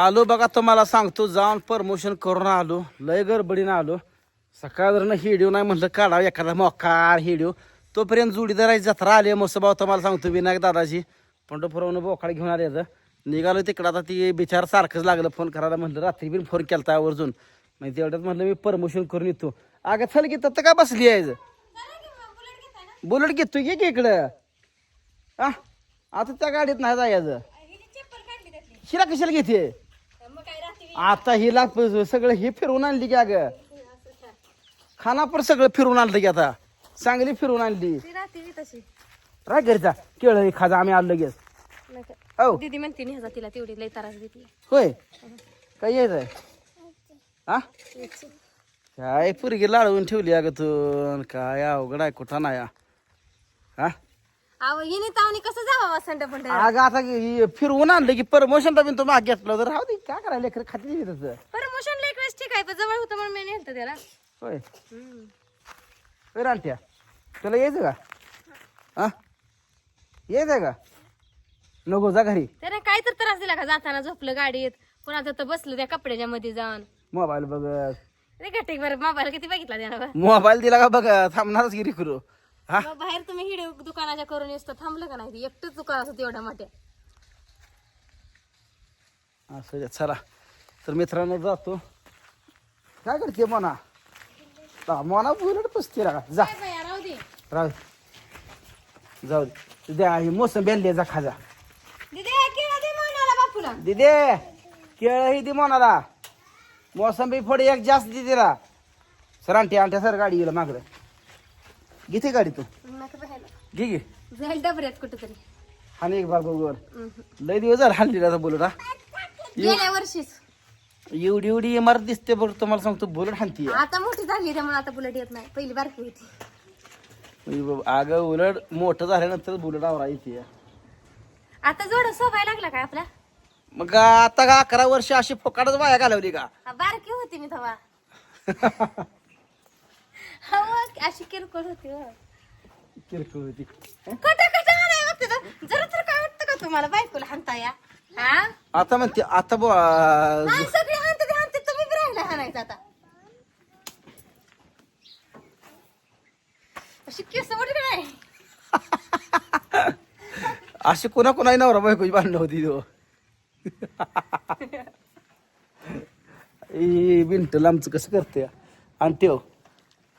आलो बघा तुम्हाला सांगतो जाऊन प्रमोशन करून आलो. लय गडबडीनं आलो. सकाळ हिडिओ नाही म्हटलं काढावं एखादा मोकार हिडिओ. तोपर्यंत जोडीदाराची जत्रा आली मस्त भाऊ तुम्हाला सांगतो विनायक दादाची पंढरपुरावरून बोकाळ घेऊन आले तर निघालो तिकडं आता ती बिचार सारखंच लागलं फोन करायला म्हटलं रात्री पण फोन केला आवर्जून. म्हणजे तेवढ्यात म्हटलं मी प्रमोशन करून येतो. अगं चल की तर का बसली आहे बुलेट घेतो की इकडं? आ? आता त्या गाडीत नाही जायचं. हिला कशाला घेते? आता हिला प- सगळं हे फिरवून आणली की अगं. खानापूर सगळं फिरवून आणलं की आता. चांगली फिरवून आणली. ती राहते बी तशी. राय घरचा केळ हे खाजा आम्ही आलो लगेच. हो दीदी म्हणते तिला तेवढी लई त्रास देते. होय. काय यायचंय हा काय पुरगी लाडवून ठेवली अगं तू. अन काय अवघड आहे कुठं नाही हा. अहो हिने तावणी कसं जावा संड पंड अगं आता हे फिरवून आणलं की प्रमोशन पण तो माग घेतलं तर राहू दे काय करायला लेकर खाती तसं प्रमोशन एक वेळेस ठीक आहे पण जवळ होतं म्हणून मी नेलतं त्याला. होय. हम्म. होय रानट्या. तुला यायचं का? हा? यायचं का? नको जा घरी. त्याने काय तर त्रास दिला का जाताना झोपलं गाडीत? पुन्हा तर बसलं त्या कपड्याच्या मध्ये जाऊन. मोबाईल बघत. रे घटेक बरं मोबाईल किती बघितला त्यानं मोबाईल दिला का बघ थांबणारच गिरी करू हा? मग बाहेर तुम्ही हिडे दुकानाच्या करून येतो थांबलं का नाही? एकटंच दुकान असतं तेवढ्या मोठ्या. असं द्या, चला. तर मित्रांनो जातो. काय करते मोना? ता- मोना बुलट पसते राहा जा. काय बाया, राहू दे. राहू दे. जाऊ दे. द्या ही मोसम बेल्ले जा खाजा दीदी केळं दे म्हणाला बापूला. दिदे केळ ही दे मोनाला. मोसंबी फोडी एक जास्त दे तिला. सर आणते आणते सर गाडी येईल मागं. घेते गाडी तू. नका. घे घे. जाईल डबऱ्यात कुठेतरी. आणि एक बार बरोबर लय दिवस झाला हल्ली आता बुलट हा. गेल्या वर्षीच. एवढी एवढी इमारत दिसते बरं तुम्हाला सांगतो बुलट हाणती आता मोठी झाली त्यामुळे आता बुलेट येत नाही. पहिली बारकी होती. अगं उलट मोठं झाल्यानंतर बुलट आवरा येते. आता जोड सवय लागला काय आपला? मग आता का अकरा वर्ष अशी फुकाडच वाया घालवली का? हा, बारकी होती मी तेव्हा. हा, अशी किरकोळ होती हो. किरकोळ होती. कटा कटा. जरा तर काय वाटतं का तुम्हाला? बायकोला हाणता या? हा? आता म्हणते आता बुवा, हा, सगळे हाणते ते हाणते तुम्ही बी राहिला हाणायचं आता. अशी केस उडली नाही. अशी कोणा कोणा नवरा बायकोची भांडणं होती तो ए बिंटल आमचं कसं करते आणते हो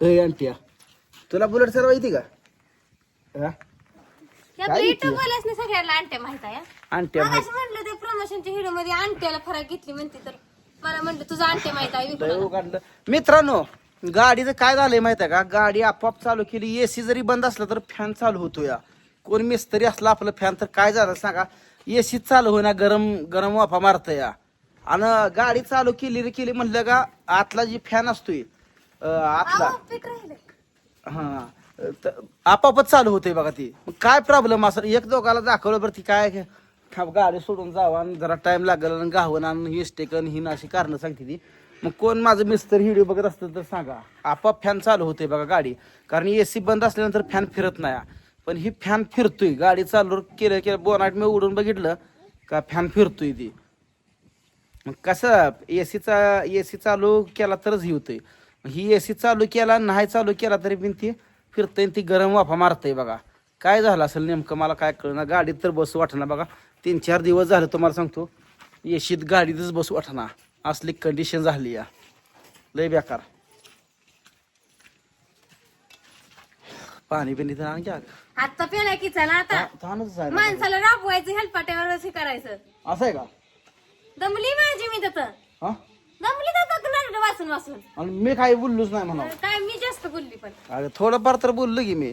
ए आणते तुला बुलेट सर्व येते का? हा? या काय युट्यूब वाल्यासने सगळ्याला आणते माहीत आहे आणते मग म्हटलं ते प्रमोशनच्या व्हिडिओमध्ये आणट्याला फरक घेतली म्हणते तर. मला म्हणलं तुझं आणते माहीत आहे विकू लय उघडलं. मित्रांनो गाडीचं काय झालंय माहिती आहे का? गाडी आपोआप चालू केली. एसी जरी बंद असला तर फॅन चालू होतो या. कोण मिस्त्री असला आपलं फॅन तर काय झालं सांगा? एसी चालू होईना गरम गरम वाफा मारत या. आणि गाडी चालू केली रे केली म्हणलं का आतला जी फॅन असतोय आतला हा. आपोआपच चालू होते बघा ती. काय प्रॉब्लेम असं? एक दोघाला दाखवलं बरं ती काय गाडी सोडून जावा आणि जरा टाइम लागेल आणि गावन आणि ही स्टेकन ही अशी कारणं सांगते ती. मग कोण माझं मिस्तर व्हिडिओ बघत असतं तर सांगा. आपोआप फॅन चालू होते बघा गाडी. कारण एसी बंद असल्यानंतर फॅन फिरत नाही. पण ही फॅन फिरतोय. गाडी चालू केलं केलं बोनाट मी उडून बघितलं का फॅन फिरतोय ती. मग कसं? एसीचा एसी चालू केला तरच ही होतंय. ही एसी चालू केला नाही चालू केला तरी पण ती फिरतंय आणि ती गरम वाफा मारतंय बघा. काय झालं असेल नेमकं मला काय कळणार गाडीत तर बसू वाटणार बघा. तीन चार दिवस झाले तुम्हाला सांगतो. एसीत गाडीतच बसू वाटणार असली कंडिशन झाली या. लय बेकार. पाणी पिणी तर आणखी आता पेला की चला आता. माणसाला राबवायचं हेलपाट्यावर करायचं. असं आहे का? दमली माझी मी तर वाचून वाचून. आणि मी काही बोललोच नाही म्हणा काय मी जास्त बोलली पण. अरे थोडंफार तर बोललो की मी.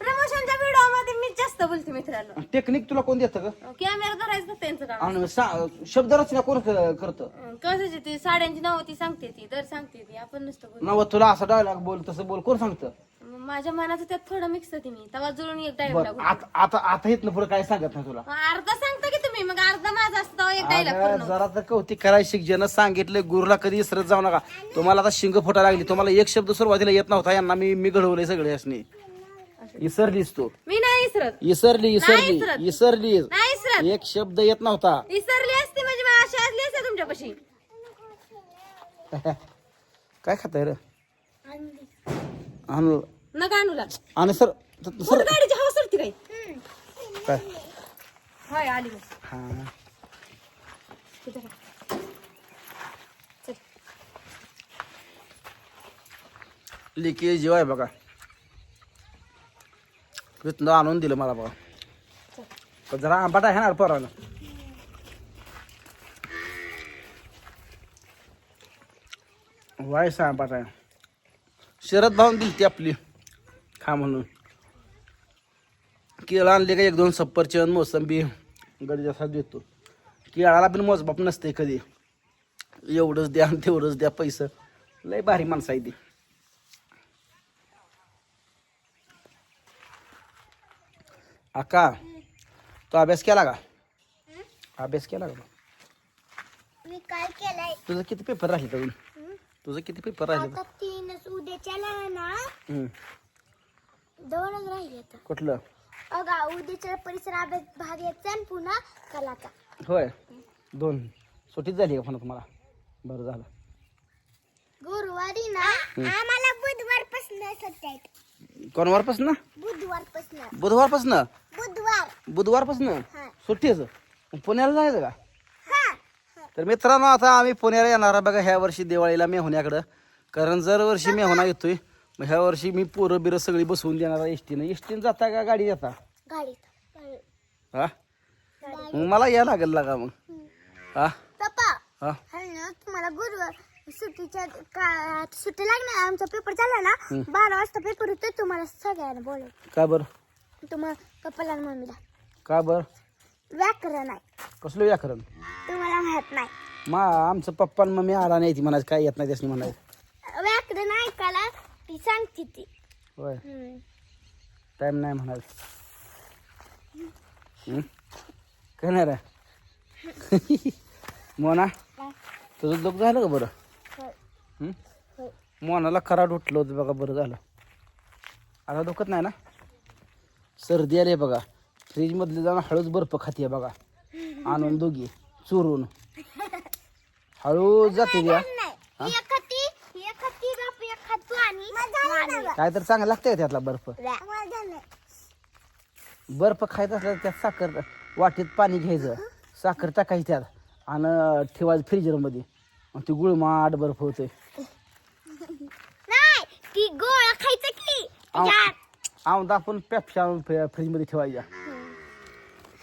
प्रमोशनच्या व्हिडिओमध्ये मी जास्त बोलते मित्रांनो. टेक्निक तुला कोण देतं का कॅमेरा धरायचं नसतं त्यांचं काम. आणि सा- शब्दरचना कोण क- करतं? अं, कसं ती साड्यांची नावं ती सांगते ती दर सांगते ती आपण नसतं नव तुला असा डायलॉग बोल तसं बोल कोण सांगतं? माझ्या मनाचं त्यात थोडं मिक्स होती मी. तेव्हा जुळून एक बर डायलॉग आता आता आता इथनं पुढे काय सांगत नाही तुला? अर्धा सांगता की तुम्ही मग अर्धा माझा असतो. एक अगं, पूर्ण. जरा तर कौतिक करायला शिक ज्यानं सांगितलं गुरुला कधी इसरत जाऊ नका. तुम्हाला आता शिंग फुटा लागली. तुम्हाला एक शब्द सुरुवातीला येत नव्हता यांना मी मी घडवलंय सगळे असणे. इसरलीस तू. मी नाही इसरत. इसरली इसरली इसरत. इसरली नाही इसरत. त्याच्यात एक शब्द येत नव्हता. विसरली असते म्हणजे अशी असली असते तुमच्यापाशी. काय खाताय रे? आणलं नका आणूला आणि सर सर गाडीची हवा सरती काय? काय? होय आली. हा. तिथं बघ. चल. लिकी जीव आहे बघा. कृष्ण आणून दिलं मला बघा. पण जरा आंबाट आहे ना पोरानं. वायस आंबाट आहे शरद भाऊन दिली ती आपली. खा म्हणून. केळं आणले का एक दोन सफरचंद मोसंबी. गडजासा देतो. केळाला पण मोजबाप नसते कधी. एवढंच द्या आणि तेवढंच द्या पैसे. लय भारी माणसं आहे ती. अक्का तो अभ्यास केला का? अभ्यास केला का? मी काय केलंय? तुझं किती पेपर राहिले तर तुझं किती पेपर राहिले? आता तीनच उद्याच्याला ना? हम्म. दोनच राहिले आता. कुठलं? अगा उद्याच्या परिसर अभ्यास भाग यायचा आणि पुन्हा कलाचा होय. दोन. सुट्टीच झाली का पण तुम्हाला? बरं झालं. गुरुवारी ना आम्हाला बुधवारपासून सुट्ट्या आहेत. कोणवारपासून? बुधवारपासून बुधवारपासून? बुधवार. बुधवारपासून? हा. सुट्टीच? पुण्याला जायचं का? हा. तर मित्रांनो आता आम्ही पुण्याला येणार आहे. बघा ह्या वर्षी दिवाळीला मेहुण्याकडं कारण जर वर्षी मेहुणा येतोय मग ह्या वर्षी मी पोरं बिरं सगळी बसवून देणार आहे. एसटीनं. एसटीनं जाता का गाडी जाता गाडीत. हा? मग मला या लागेल लागा मग. हा. पप्पा हा. ना तुम्हाला गुरुवार सुट्टीच्या का सुट्टी लागणार आमचा पेपर चालला ना बारा वाजता पेपर होतो तुम्हाला सगळ्यांना बोलव का बरं? तुम्हाला पप्पाला आणि मम्मीला. का बरं? व्याकरण आहे. कसलं व्याकरण? तुम्हाला माहीत नाही. मा आमचं पप्पा आणि मम्मी आला नाही ती म्हणायचं काय येत नाही त्यासनी म्हणायचं. व्याकरण ऐकायला ती सांगते ती. होय. हम्म. टाईम नाही म्हणायचं. हं? काय नाही रे मोना तुझं दुःख झालं का बरं. हं? मोनाला कराड उठलं होतं बघा बरं झालं. आता दुखत नाही ना? सर्दी आली बघा. फ्रीजमधली जाऊन हळूच बर्फ खाते बघा. आणून दोघी चुरून. हळू जाते द्या. नाही एक खाती एक खाती बाप एक खातो आणि वाणी. काय तर चांगलं लागतंय का त्यातला बर्फ. बर्फ खायचं असलं तर त्यात साखर वाटीत पाणी घ्यायचं साखर टाकायची त्यात आणि ठेवायचं फ्रीजरमध्ये. मग ती गुळमाट बर्फ होते नाही ती गोळा खायचं की? त्याच्यात. औंदा आपण पेप्शा फ्रीजमध्ये ठेवायच्या.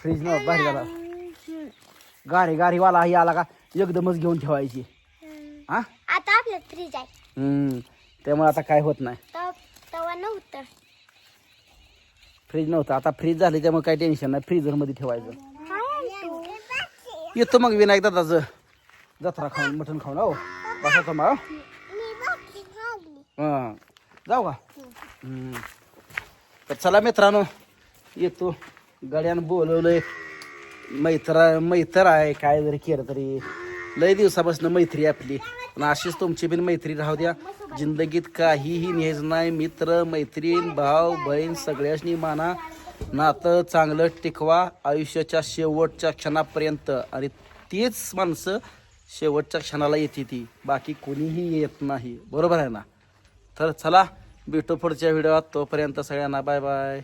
फ्रीज न बाहेर झाला. गारी गारीवाला ही आला का एकदमच घेऊन ठेवायची. हा आता आपलं फ्रीज आहे. हम्म. त्यामुळे आता काय होत नाही. तव- तवा नव्हतं फ्रीज नव्हतं. आता फ्रीज झाले त्यामुळे काही टेन्शन नाही. फ्रीजरमध्ये ठेवायचं. येतो मग विनायक दादाचं. जत्रा खाऊन मटण खाऊन हो. बसा तुम्हा हो. हां. जाऊ का? हम्म. तर चला मित्रांनो येतो. गड्यानं बोलवलंय. मैत्र मैत्र आहे काय जरी केलं तरी. लय दिवसापासून मैत्री आपली. पण अशीच तुमची बिन मैत्री राहू द्या. जिंदगीत काहीही नेज नाही. मित्र मैत्रीण भाव बहीण सगळ्यांनी माना. नातं चांगलं टिकवा आयुष्याच्या शेवटच्या क्षणापर्यंत. आणि तीच माणसं शेवटच्या क्षणाला येते ती. बाकी कोणीही येत नाही. बरोबर आहे ना? तर चला भेटू पुढच्या व्हिडिओत. तोपर्यंत सगळ्यांना बाय बाय.